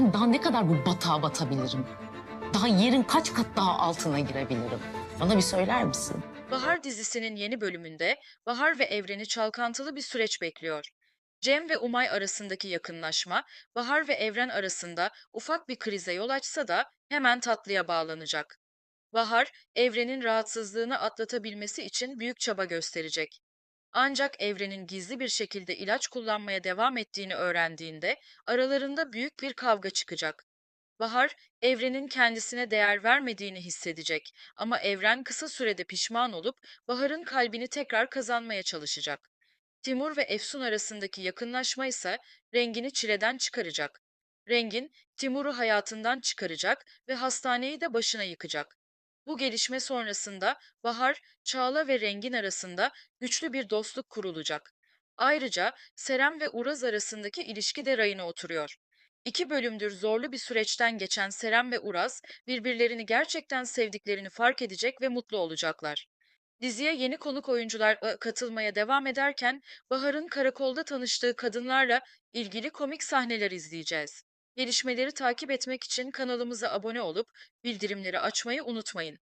Ben daha ne kadar bu batağa batabilirim? Daha yerin kaç kat daha altına girebilirim? Bana bir söyler misin? Bahar dizisinin yeni bölümünde Bahar ve Evren'i çalkantılı bir süreç bekliyor. Cem ve Umay arasındaki yakınlaşma, Bahar ve Evren arasında ufak bir krize yol açsa da hemen tatlıya bağlanacak. Bahar, Evren'in rahatsızlığını atlatabilmesi için büyük çaba gösterecek. Ancak Evren'in gizli bir şekilde ilaç kullanmaya devam ettiğini öğrendiğinde aralarında büyük bir kavga çıkacak. Bahar, Evren'in kendisine değer vermediğini hissedecek ama Evren kısa sürede pişman olup Bahar'ın kalbini tekrar kazanmaya çalışacak. Timur ve Efsun arasındaki yakınlaşma ise Rengin'i çileden çıkaracak. Rengin, Timur'u hayatından çıkaracak ve hastaneyi de başına yıkacak. Bu gelişme sonrasında Bahar, Çağla ve Rengin arasında güçlü bir dostluk kurulacak. Ayrıca Serem ve Uraz arasındaki ilişki de rayına oturuyor. İki bölümdür zorlu bir süreçten geçen Serem ve Uraz birbirlerini gerçekten sevdiklerini fark edecek ve mutlu olacaklar. Diziye yeni konuk oyuncular katılmaya devam ederken Bahar'ın karakolda tanıştığı kadınlarla ilgili komik sahneler izleyeceğiz. Gelişmeleri takip etmek için kanalımıza abone olup bildirimleri açmayı unutmayın.